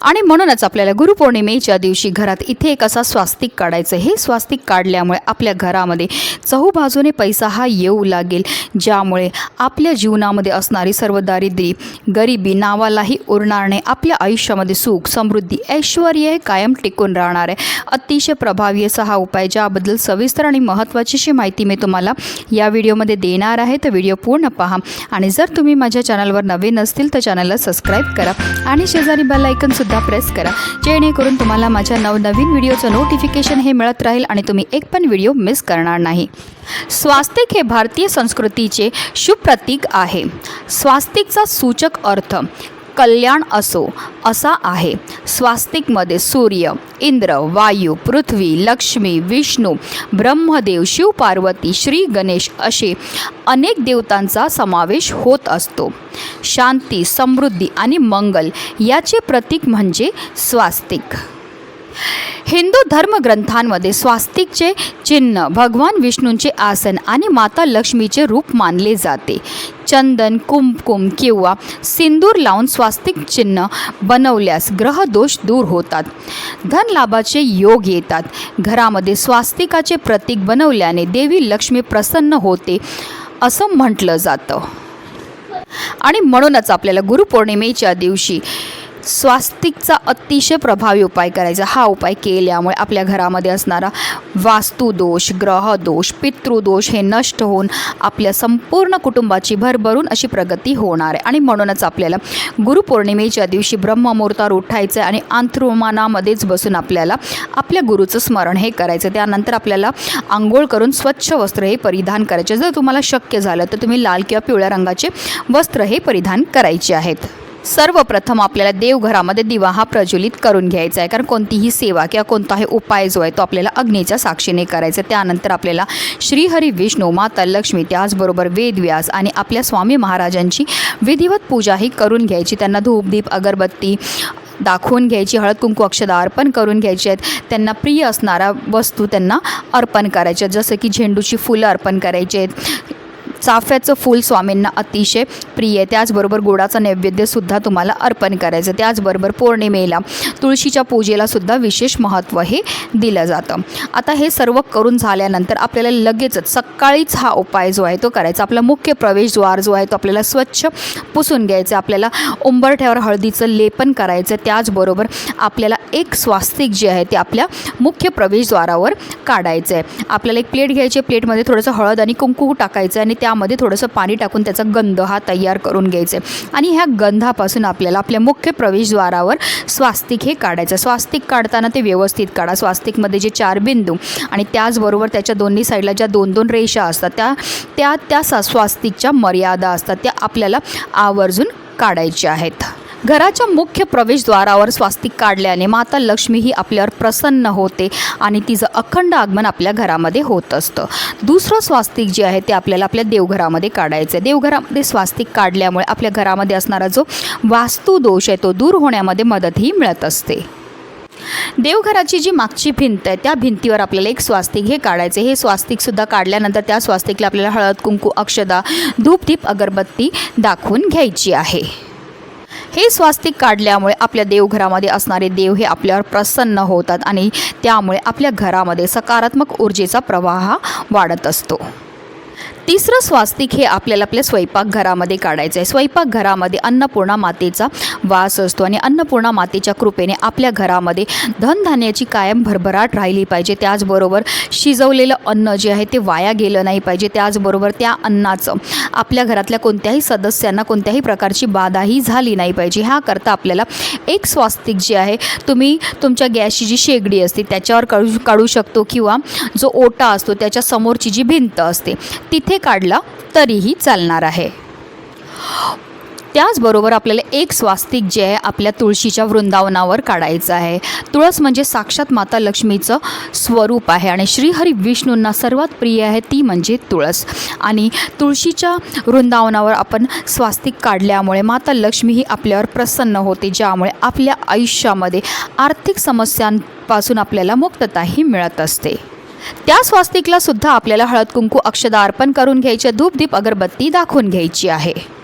आणि म्हणूनच आपल्याला गुरुपौर्णिमेच्या दिवशी घरात इथे एक असा स्वास्तिक काढायचं हे स्वास्तिक काढल्यामुळे आपल्या घरामध्ये चहूबाजूने पैसा हा येऊ लागेल ज्यामुळे आपल्या जीवनामध्ये असणारी सर्व दारिद्र्य गरिबी नावालाही उरणार नाही. आपल्या आयुष्यामध्ये सुख समृद्धी ऐश्वर हे कायम टिकून राहणार आहे. अतिशय प्रभावी असा हा उपाय ज्याबद्दल सविस्तर आणि महत्त्वाची अशी माहिती मी तुम्हाला या व्हिडिओमध्ये देणार आहे. तर व्हिडिओ पूर्ण पहा. आणि जर तुम्ही माझ्या चॅनलवर नवीन असतील तर चॅनलला सबस्क्राईब करा. आणि शेजारी बेल सुद्धा प्रेस करा. जेणेकरून तुम्हाला माझ्या नवनवीन व्हिडिओचं नोटिफिकेशन हे मिळत राहील आणि तुम्ही एक पण व्हिडिओ मिस करणार नाही. स्वास्तिक हे भारतीय संस्कृतीचे शुभ प्रतीक आहे. स्वास्तिकचा सूचक अर्थ कल्याण असो असा आहे. स्वास्तिकमध्ये सूर्य इंद्र वायू पृथ्वी लक्ष्मी विष्णू ब्रह्मदेव शिव पार्वती श्री गणेश असे अनेक देवतांचा समावेश होत असतो. शांती समृद्धी आणि मंगल याचे प्रतीक म्हणजे स्वास्तिक. हिंदू धर्मग्रंथांमध्ये स्वास्तिकचे चिन्ह भगवान विष्णूंचे आसन आणि माता लक्ष्मीचे रूप मानले जाते. चंदन कुमकुम किंवा सिंदूर लावून स्वास्तिक चिन्ह बनवल्यास ग्रहदोष दूर होतात. धनलाभाचे योग येतात. घरामध्ये स्वास्तिकाचे प्रतीक बनवल्याने देवी लक्ष्मी प्रसन्न होते असं म्हटलं जातं. आणि म्हणूनच आपल्याला गुरुपौर्णिमेच्या दिवशी स्वास्तिकचा अतिशय प्रभावी उपाय करायचा. हा उपाय केल्यामुळे आपल्या घरामध्ये असणारा वास्तुदोष ग्रहदोष पितृदोष हे नष्ट होऊन आपल्या संपूर्ण कुटुंबाची भरभरून अशी प्रगती होणार आहे. आणि म्हणूनच आपल्याला गुरुपौर्णिमेच्या दिवशी ब्रह्ममुहूर्तावर उठायचं आहे आणि अंथरुमानामध्येच बसून आपल्याला आपल्या गुरुचं स्मरण हे करायचं त्यानंतर आपल्याला आंघोळ करून स्वच्छ वस्त्र हे परिधान करायचे. जर तुम्हाला शक्य झालं तर तुम्ही लाल किंवा पिवळ्या रंगाचे वस्त्र हे परिधान करायचे आहेत. सर्वप्रथम आपल्याला देवघरामध्ये दिवा हा प्रज्वलित करून घ्यायचा आहे. कारण कोणतीही सेवा किंवा कोणताही उपाय जो आहे तो आपल्याला अग्नीच्या साक्षीने करायचा त्यानंतर आपल्याला श्रीहरी विष्णू माता लक्ष्मी त्याचबरोबर वेदव्यास आणि आपल्या स्वामी महाराजांची विधिवत पूजाही करून घ्यायची. त्यांना धूपदीप अगरबत्ती दाखवून घ्यायची हळद कुंकू अक्षदा अर्पण करून घ्यायची आहेत. त्यांना प्रिय असणारा वस्तू त्यांना अर्पण करायच्या जसं की झेंडूची फुलं अर्पण करायची आहेत. चाफ्याचं फूल स्वामींना अतिशय प्रिय आहे. त्याचबरोबर गोडाचा नैवेद्यसुद्धा तुम्हाला अर्पण करायचं त्याचबरोबर पौर्णिमेला तुळशीच्या पूजेला सुद्धा विशेष महत्त्व हे दिलं जातं. आता हे सर्व करून झाल्यानंतर आपल्याला लगेचच सकाळीच हा उपाय जो आहे तो करायचा. आपला मुख्य प्रवेशद्वार जो आहे तो आपल्याला स्वच्छ पुसून घ्यायचं आपल्याला उंबरठ्यावर हळदीचं लेपन करायचं त्याचबरोबर आपल्याला एक स्वास्तिक जे आहे ते आपल्या मुख्य प्रवेशद्वारावर काढायचं आहे. आपल्याला एक प्लेट घ्यायची प्लेटमध्ये थोडंसं हळद आणि कुंकू टाकायचं आणि त्या त्यामध्ये थोडंसं पाणी टाकून त्याचा गंध हा तयार करून घ्यायचा. आहे आणि ह्या गंधापासून आपल्याला आपल्या मुख्य प्रवेशद्वारावर स्वास्तिक हे काढायचं. स्वास्तिक काढताना ते व्यवस्थित काढा. स्वास्तिकमध्ये जे चार बिंदू आणि त्याचबरोबर त्याच्या दोन्ही साईडला ज्या दोन दोन रेषा असतात त्या त्या त्या सा स्वास्तिकच्या मर्यादा असतात त्या आपल्याला आवर्जून काढायच्या आहेत. घराच्या मुख्य प्रवेशद्वारावर स्वास्तिक काढल्याने माता लक्ष्मी ही आपल्यावर प्रसन्न होते आणि तिचं अखंड आगमन आपल्या घरामध्ये होत असतं. दुसरं स्वास्तिक जे आहे ते आपल्याला आपल्या देवघरामध्ये काढायचं आहे. देवघरामध्ये स्वास्तिक काढल्यामुळे आपल्या घरामध्ये असणारा जो वास्तुदोष आहे तो दूर होण्यामध्ये मदतही मिळत असते. देवघराची जी मागची भिंत आहे त्या भिंतीवर आपल्याला एक स्वास्तिक हे काढायचे हे स्वास्तिकसुद्धा काढल्यानंतर त्या स्वास्तिकला आपल्याला हळद कुंकू अक्षदा धूपदीप अगरबत्ती दाखवून घ्यायची आहे. हे स्वास्तिक काढल्यामुळे आपल्या देवघरामध्ये असणारे देव हे आपल्यावर प्रसन्न होतात आणि त्यामुळे आपल्या घरामध्ये सकारात्मक ऊर्जेचा प्रवाह वाढत असतो. तिसरं स्वास्तिक हे आपल्याला आपल्या स्वयंपाकघरामध्ये काढायचं आहे स्वयंपाकघरामध्ये अन्नपूर्णा मातेचा वास असतो आणि अन्नपूर्णा मातेच्या कृपेने आपल्या घरामध्ये धनधान्याची कायम भरभराट राहिली पाहिजे. त्याचबरोबर शिजवलेलं अन्न जे आहे ते वाया गेलं नाही पाहिजे. त्याचबरोबर त्या अन्नाचं आपल्या घरातल्या कोणत्याही सदस्यांना कोणत्याही प्रकारची बाधाही झाली नाही पाहिजे. ह्याकरता आपल्याला एक स्वास्तिक जे आहे तुम्ही तुमच्या गॅसची जी शेगडी असते त्याच्यावर काढू काढू शकतो किंवा जो ओटा असतो त्याच्या समोरची जी भिंत असते तिथे काढला तरीही चालणार आहे. त्याचबरोबर आपल्याला एक स्वास्तिक जे आहे आपल्या तुळशीच्या वृंदावनावर काढायचं आहे. तुळस म्हणजे साक्षात माता लक्ष्मीचं स्वरूप आहे आणि श्रीहरी विष्णूंना सर्वात प्रिय आहे ती म्हणजे तुळस. आणि तुळशीच्या वृंदावनावर आपण स्वास्तिक काढल्यामुळे माता लक्ष्मी ही आपल्यावर प्रसन्न होते ज्यामुळे आपल्या आयुष्यामध्ये आर्थिक समस्यांपासून आपल्याला मुक्तताही मिळत असते. त्या स्वास्तिकला सुद्धा आपल्याला हळद कुंकू अक्षदा अर्पण करून घ्यायचे धूपदीप अगरबत्ती दाखवून घ्यायची आहे.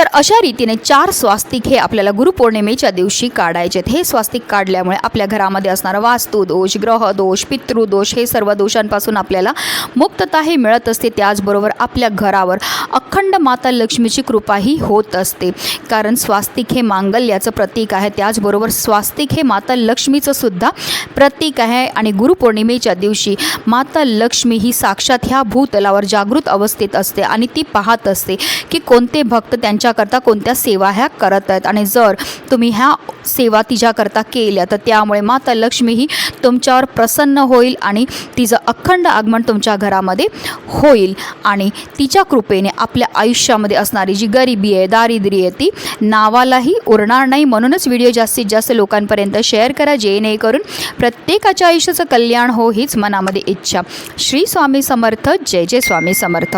तर अशा रीतीने चार स्वास्तिक हे आपल्याला गुरुपौर्णिमेच्या दिवशी काढायचे हे स्वास्तिक काढल्यामुळे आपल्या घरामध्ये असणारा वास्तुदोष ग्रहदोष पितृदोष हे सर्व दोषांपासून आपल्याला मुक्तता हे मिळत असते. त्याचबरोबर आपल्या घरावर अखंड माता लक्ष्मीची कृपाही होत असते. कारण स्वास्तिक हे मांगल्याचं प्रतीक आहे. त्याचबरोबर स्वास्तिक हे माता लक्ष्मीचं सुद्धा प्रतीक आहे. आणि गुरुपौर्णिमेच्या दिवशी माता लक्ष्मी ही साक्षात ह्या भूतलावर जागृत अवस्थेत असते आणि ती पाहत असते की कोणते भक्त त्यांच्या तिच्याकरता कोणत्या सेवा ह्या करत आहेत? आणि जर तुम्ही ह्या सेवा तिच्याकरता केल्या तर त्यामुळे माता लक्ष्मी ही तुमच्यावर प्रसन्न होईल आणि तिचं अखंड आगमन तुमच्या घरामध्ये होईल. आणि तिच्या कृपेने आपल्या आयुष्यामध्ये असणारी जी गरिबी आहे दारिद्र्य आहे ती नावालाही उरणार नाही. म्हणूनच व्हिडिओ जास्तीत जास्त लोकांपर्यंत शेअर करा जेणेकरून प्रत्येकाच्या आयुष्याचं कल्याण हो हीच मनामध्ये इच्छा. श्री स्वामी समर्थ. जय जय स्वामी समर्थ.